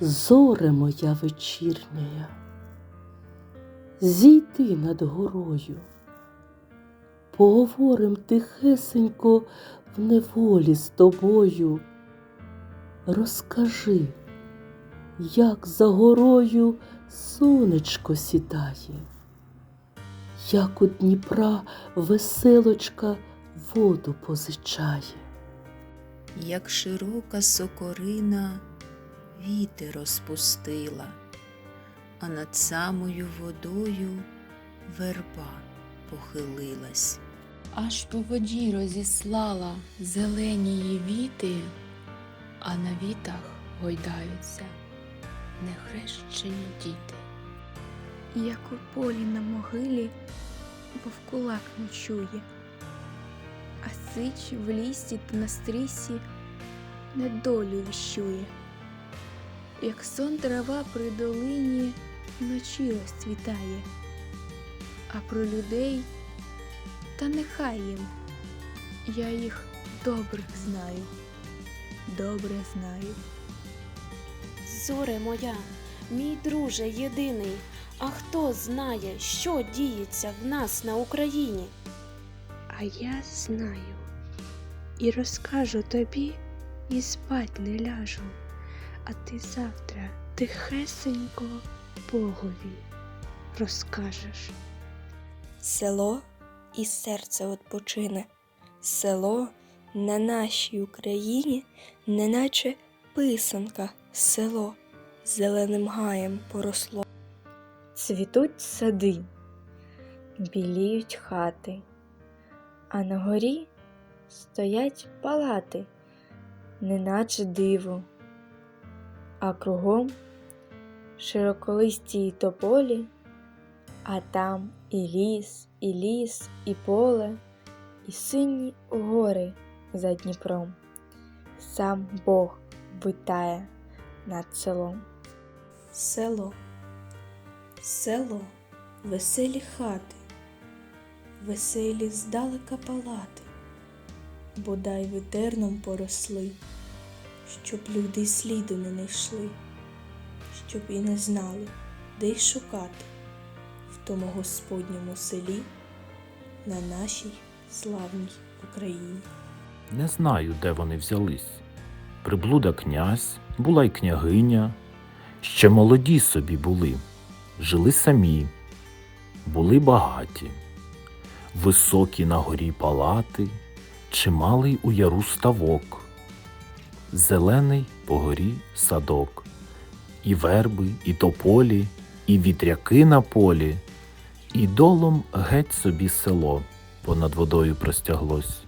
зоре моя вечірняя, зійди над горою, поговорим тихесенько в неволі з тобою. Розкажи, як за горою сонечко сідає, як у Дніпра веселочка воду позичає. як широка сокорина вітер розпустила, а над самою водою верба похилилась. аж по воді розіслала зелені її віти, а на вітах гойдаються нехрещені діти. як у полі на могилі вовкулак ночує, а сич в лісі та на стрісі недолю віщує, як сон трава при долині вночі розцвітає, а про людей та нехай їм, я їх добрих знаю, добре знаю. Зоре моя, мій друже єдиний, а хто знає, що діється в нас на Україні? А я знаю і розкажу тобі, і спать не ляжу, а ти завтра тихесенько Богові розкажеш. Село і серце odpoczyне. Село на нашій Україні, неначе писанка, село зеленим гаєм поросло. Цвітуть сади, біліють хати, а на горі стоять палати, неначе диво, а кругом широколисті тополі, а там і ліс, і ліс, і поле, і сині гори за Дніпром. Сам Бог витає над селом. Село, село, веселі хати, веселі здалека палати, бодай витерном поросли, щоб люди й сліду не знайшли, щоб і не знали, де й шукати в тому Господньому селі на нашій славній Україні. Не знаю, де вони взялись. Приблуда князь, була й княгиня, ще молоді собі були, жили самі, були багаті, високі на горі палати, чималий у яру ставок, зелений по горі садок, і верби, і тополі, і вітряки на полі, і долом геть собі село понад водою простяглось.